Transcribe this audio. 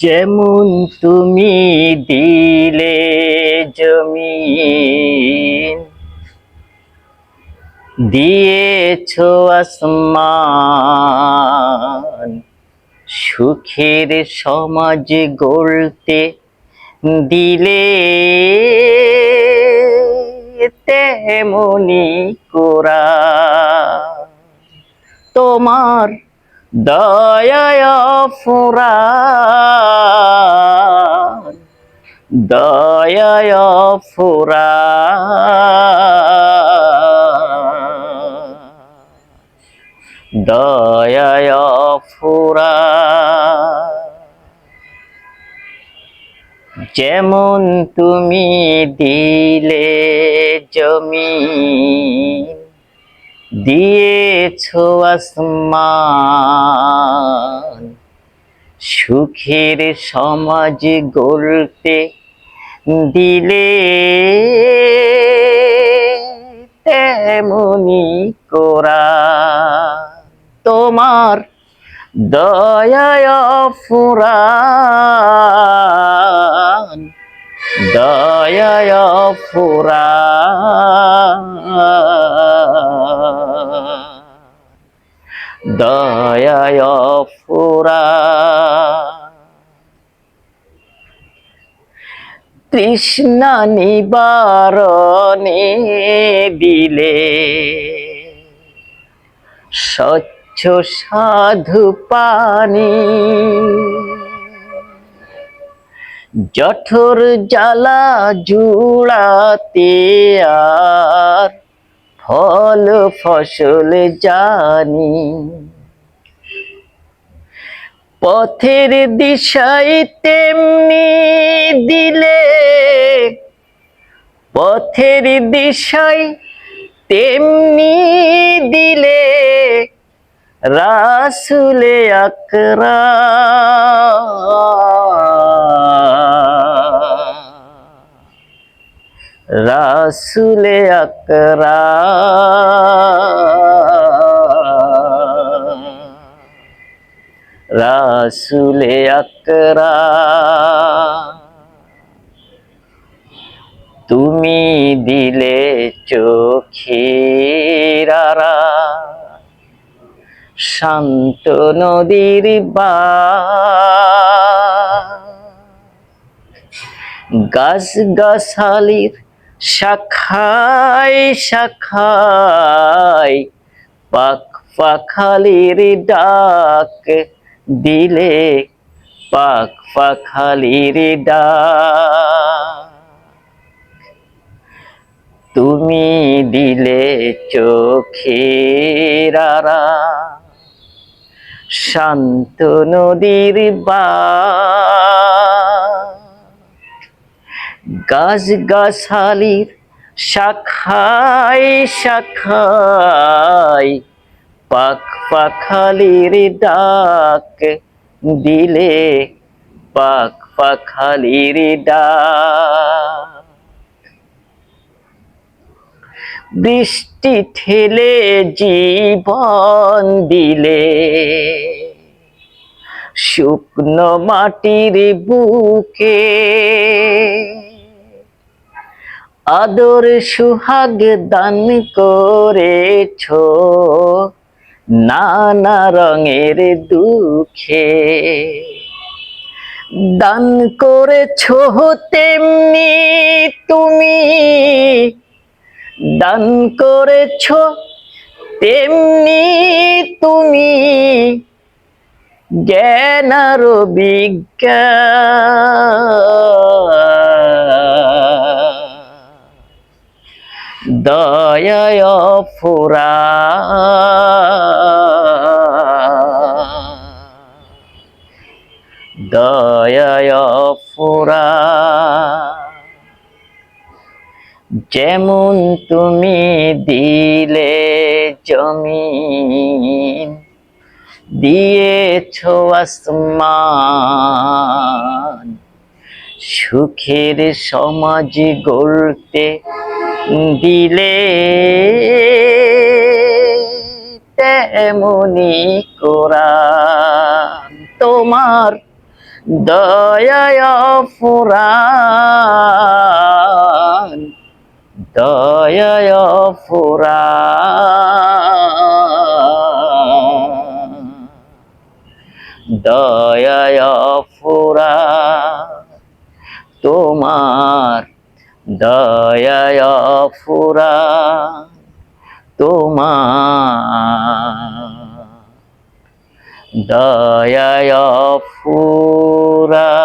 যেমন তুমি দিলে জমিন দিয়েছ আসমান সুখের সমাজ গড়তে দিলে তেমনি কোরা তোমার দয়ায় ফুরা দয়ায় ফুরা দয়ায় ফুরা যেমন তুমি দিলে জমিন দিয়েছ আসমান। সুখের সমাজ গড়তে দিলে তেমনি কোরা। তোমার দয়ায় ফুরান দয়ায় ফুরান দয়ায় ফুরান তৃষ্ণা নিবারণে দিলে স্বচ্ছ সাধু পানি। জঠর জ্বালা জুড়াতে আর ফল ফসল জানি। পথের দিশাই তেমনি দিলে পথের দিশাই তেমনি দিলে রাসুলে আকরা রাসুলে আকরা রাসুলে আকরা তুমি দিলে চোখেরারা শান্ত নদীর বা। গাছ গাছালির শাখায় শাখায় পাক পাখালির ডাক দিলে পাক পাখালির ডাক তুমি দিলে চোখেরারা শান্ত নদীর বা গাছ গাছালির শাখায় শাখায় পাক পাখালির ডাক দিলে পাক পাখালির ডাক। বৃষ্টি ঠেলে জীবন দিলে, শুকনো মাটির বুকে আদর সুহাগ দান করেছ। নানা রঙের দুঃখে দান করেছ তেমনি তুমি। দান করেছ তেমনি তুমি। জ্ঞান আর বিজ্ঞান দয়ায় ফুরা। দয়ায় ফুরা। যেমন তুমি দিলে জমিন দিয়েছ আসমান। সুখের সমাজ গড়তে দিলে তেমনি কোরআন তোমার দয়ায় ফুরান দয়ায় ফুরান দয়ায় ফুরা তোমার দয়ায় ফুরা তোমার। দয়ায় ফুরা